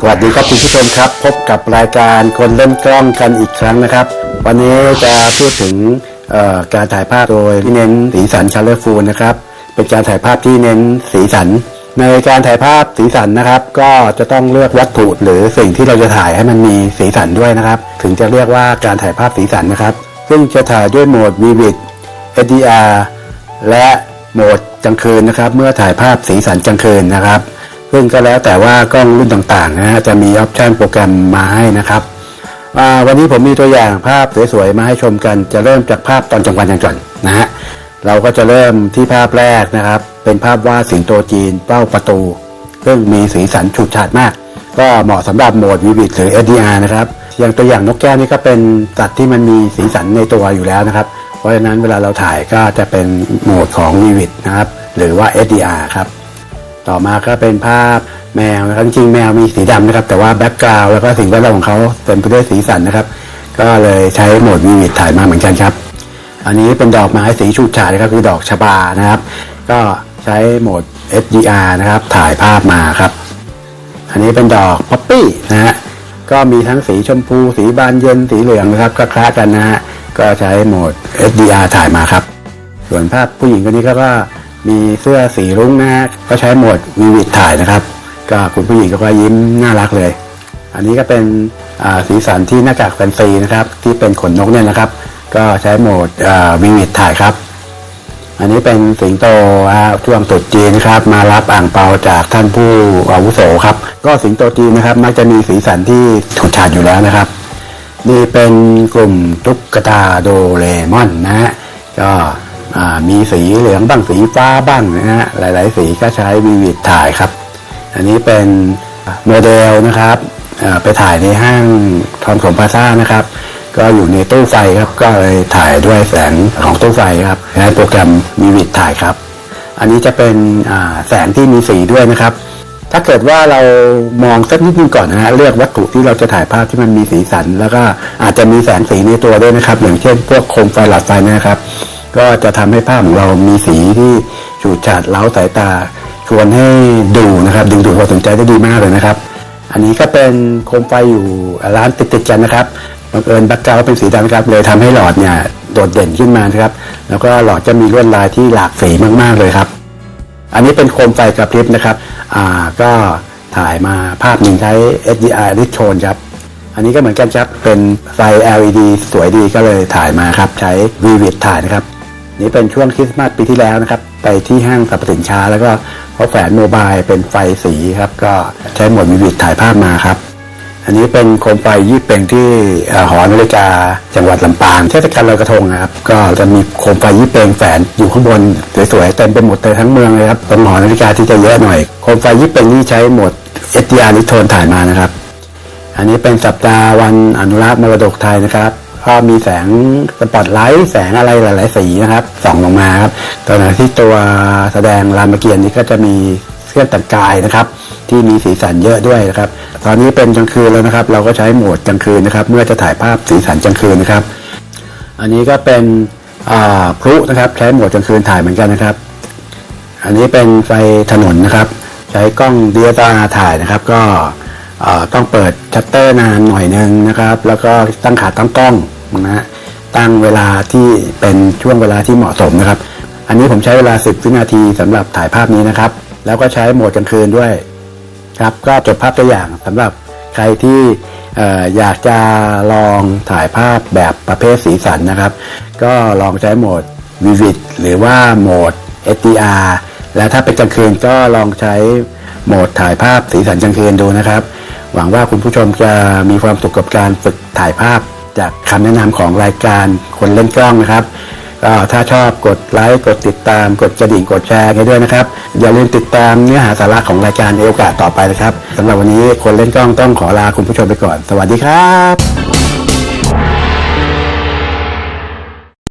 สวัสดีครับคุณผู้ชมครับ พบกับรายการคนเล่นกล้องกันอีกครั้งนะครับ วันนี้จะพูดถึงการถ่ายภาพโดยที่เน้นสีสันคัลเลอร์ฟูลนะครับ เป็นการถ่ายภาพที่เน้นสีสัน ในการถ่ายภาพสีสันนะครับ ก็จะต้องเลือกวัตถุหรือสิ่งที่เราจะถ่ายให้มันมีสีสันด้วยนะครับ ถึงจะเรียกว่าการถ่ายภาพสีสันนะครับ ซึ่งจะถ่ายด้วยโหมด Vivid HDR และโหมดกลางคืนนะครับ เมื่อถ่ายภาพสีสันกลางคืนนะครับ ซึ่งก็แล้วแต่ว่ากล้องรุ่นต่างๆนะฮะจะมีออปชันโปรแกรมมาให้นะครับวันนี้ผมมีตัวอย่างภาพสวยๆมาให้ชมกัน จะเริ่มจากภาพตอนกลางวันกันก่อนนะฮะเราก็จะเริ่มที่ภาพแรกนะครับ เป็นภาพวาดสิงโตจีนเป้าประตู ซึ่งมีสีสันฉูดฉาดมาก ก็เหมาะสำหรับโหมด Vivid หรือ HDR นะครับอย่างตัวอย่างนกแก้วนี่ก็เป็นสัตว์ที่มันมีสีสันในตัวอยู่แล้วนะครับ เพราะฉะนั้นเวลาเราถ่ายก็จะเป็นโหมดของ Vivid นะครับ หรือว่า HDR ครับ ต่อมาก็เป็นภาพแมวนะครับจริงแมวมีสีดำนะครับ แต่ว่าแบ็กกราวแล้วก็สิ่งแวดล้อมของเขาเต็มไปด้วยสีสันนะครับ ก็เลยใช้โหมดวิวิดถ่ายมาเหมือนกันครับ อันนี้เป็นดอกไม้สีฉูดฉาดนะครับคือดอกชบานะครับ ก็ใช้โหมด HDR นะครับ ถ่ายภาพมาครับ อันนี้เป็นดอกป๊อปปี้นะฮะก็มีทั้งสีชมพู สีบานเย็นสีเหลืองนะครับก็คล้ากันนะฮะก็ใช้โหมด HDR ถ่ายมาครับ ส่วนภาพผู้หญิงคนนี้ก็ก็ มีเสื้อสีรุ้งนะฮะก็ใช้โหมดวิวิดถ่ายนะครับ ก็คุณผู้หญิงก็ยิ้มน่ารักเลย อันนี้ก็เป็นสีสันที่หน้ากากแฟนซีนะครับ ที่เป็นขนนกเนี่ยนะครับ ก็ใช้โหมดวิวิดถ่ายครับ อันนี้เป็นสิงโตช่วงตรุษจีนครับ มารับอ่างเปาจากท่านผู้อาวุโสครับ ก็สิงโตจีนนะครับ มักจะมีสีสันที่ฉูดฉาดอยู่แล้วนะครับนี่เป็นกลุ่มตุ๊กตาโดเรมอนนะฮะก็ มีสีเหลืองบ้างสีฟ้าบ้างนะฮะหลาย ๆ สีก็ใช้วีวิดถ่ายครับ อันนี้เป็นโมเดลนะครับไปถ่ายในห้างทอมสมพาซ่านะครับ ก็อยู่ในตู้ไฟครับก็เลยถ่ายด้วยแสงของตู้ไฟครับใช้โปรแกรมวีวิดถ่ายครับ อันนี้จะเป็นแสงที่มีสีด้วยนะครับ ถ้าเกิดว่าเรามองสักนิดนึงก่อนนะฮะเลือกวัตถุที่เราจะถ่ายภาพที่มันมีสีสัน แล้วก็อาจจะมีแสงสีในตัวด้วยนะครับ อย่างเช่นพวกโคมไฟหลอดไฟนะครับ ก็จะทำให้ภาพของเรามีสีที่ฉูดฉาดเล้าสายตาชวนให้ดูนะครับ ดึงดูดความสนใจได้ดีมากเลยนะครับ อันนี้ก็เป็นโคมไฟอยู่ร้านติดๆกันนะครับบังเอิญบ็กกาวเป็นสีดำครับ เลยทำให้หลอดเนี่ยโดดเด่นขึ้นมานะครับ แล้วก็หลอดจะมีลวดลายที่หลากสีมากๆเลยครับ อันนี้เป็นโคมไฟกระพริบนะครับ อ่าก็ถ่ายมาภาพหนึ่งใช้ HDR ริโชนครับ อันนี้ก็เหมือนกันครับ เป็นไฟ LED สวยดีก็เลยถ่ายมาครับ ใช้ Vivid ถ่ายนะครับ นี่เป็นช่วงคริสต์มาสปีที่แล้วนะครับ ไปที่ห้างสรรพสินค้า แล้วก็เขาแฝนโมบายเป็นไฟสีครับ ก็ใช้หมด Vivid ถ่ายภาพมาครับ อันนี้เป็นโคมไฟยี่เป่งที่หอนาฬิกาจังหวัดลำปางเทศกาลลอยกระทงนะครับ ก็จะมีโคมไฟยี่เป่งแฝนอยู่ข้างบนสวยๆเต็มไปหมดเลยทั้งเมืองเลยครับตรงหอนาฬิกาที่จะเยอะหน่อยโคมไฟยี่เป่งนี่ใช้หมด HDR นิโทนถ่ายมานะครับ อันนี้เป็นสัปดาห์วันอนุรักษ์มรดกไทยนะครับ ก็มีแสงสปอตไลท์แสงอะไรหลาย ๆ สีนะครับส่องลงมาครับตอนที่ตัวแสดงรามเกียรตินี้ก็จะมีเครื่องแต่งกายนะครับ ที่มีสีสันเยอะด้วยนะครับ ตอนนี้เป็นกลางคืนแล้วนะครับ เราก็ใช้โหมดกลางคืนนะครับ เมื่อจะถ่ายภาพสีสันกลางคืนนะครับ อันนี้ก็เป็นพลุนะครับใช้โหมดกลางคืนถ่ายเหมือนกันนะครับ อันนี้เป็นไฟถนนนะครับ ใช้กล้องดีเอสอาถ่ายนะครับ ก็ ต้องเปิดชัตเตอร์นานหน่อยนึงนะครับ แล้วก็ตั้งขาตั้งกล้องนะฮะตั้งเวลาที่เป็นช่วงเวลาที่เหมาะสมนะครับ อันนี้ผมใช้เวลา 10 วินาทีสำหรับถ่ายภาพนี้นะครับ แล้วก็ใช้โหมดกลางคืนด้วยครับ ก็จบภาพตัวอย่างสำหรับใครที่อ่อยากจะลองถ่ายภาพแบบประเภทสีสันนะครับ ก็ลองใช้โหมด Vivid หรือว่าโหมด HDR และถ้าเป็นกลางคืนก็ลองใช้โหมดถ่ายภาพสีสันกลางคืนดูนะครับ หวังว่าคุณผู้ชมจะมีความสุขกับการฝึกถ่ายภาพ จากคำแนะนำของรายการคนเล่นกล้องนะครับก็ถ้าชอบกดไลค์กดติดตาม กดกระดิ่งกดแชร์กันด้วยนะครับ อย่าลืมติดตามเนื้อหาสาระของรายการในโอกาสต่อไปนะครับสำหรับวันนี้คนเล่นกล้องต้องขอลาคุณผู้ชมไปก่อน สวัสดีครับ